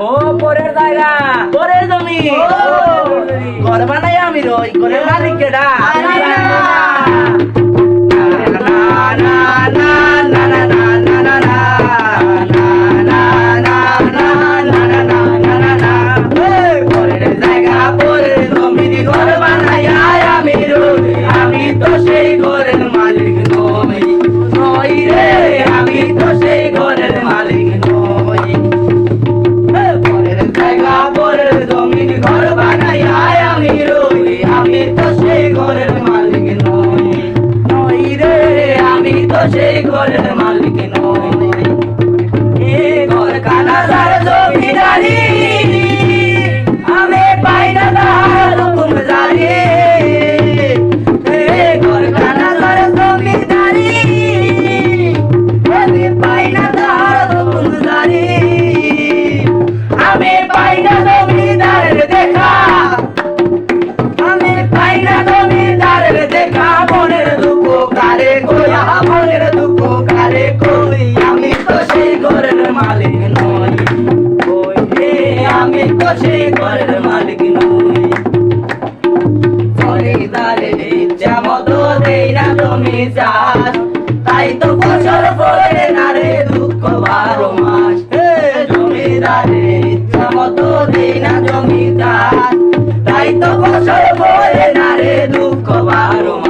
ও পরের জায়গা। পরের জমি। ঘর বানাই আমি রই ঘরের মালিক কেডা সেই ঘরের মালিক নই এ ঘর কানা ঘরের মালিক নই। জমিদারের ইচ্ছা মতো দেই না চাষ। তাই তো ফসল ফলে না রে দুঃখ বারো মাস। হে ইচ্ছা মতো দেই না জমি চাষ। তাই তো ফসল ফলে না রে দুঃখ বারো মাস।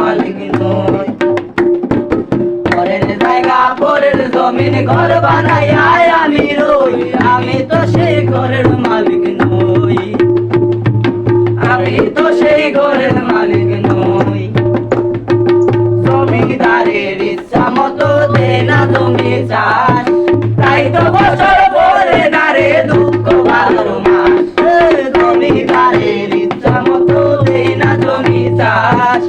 পরের জমিন ঘর বানাইয়া আমি রই। আমি তো সেই ঘরের মালিক নই। আমি তো সেই ঘরের মালিক নই। জমিদারের ইচ্ছা মতো দে না জমি চাষ। তাই তো বছর পরে না রে দুঃখ বারো মাস জমিদারের ইচ্ছা মতো দে না জমি চাষ।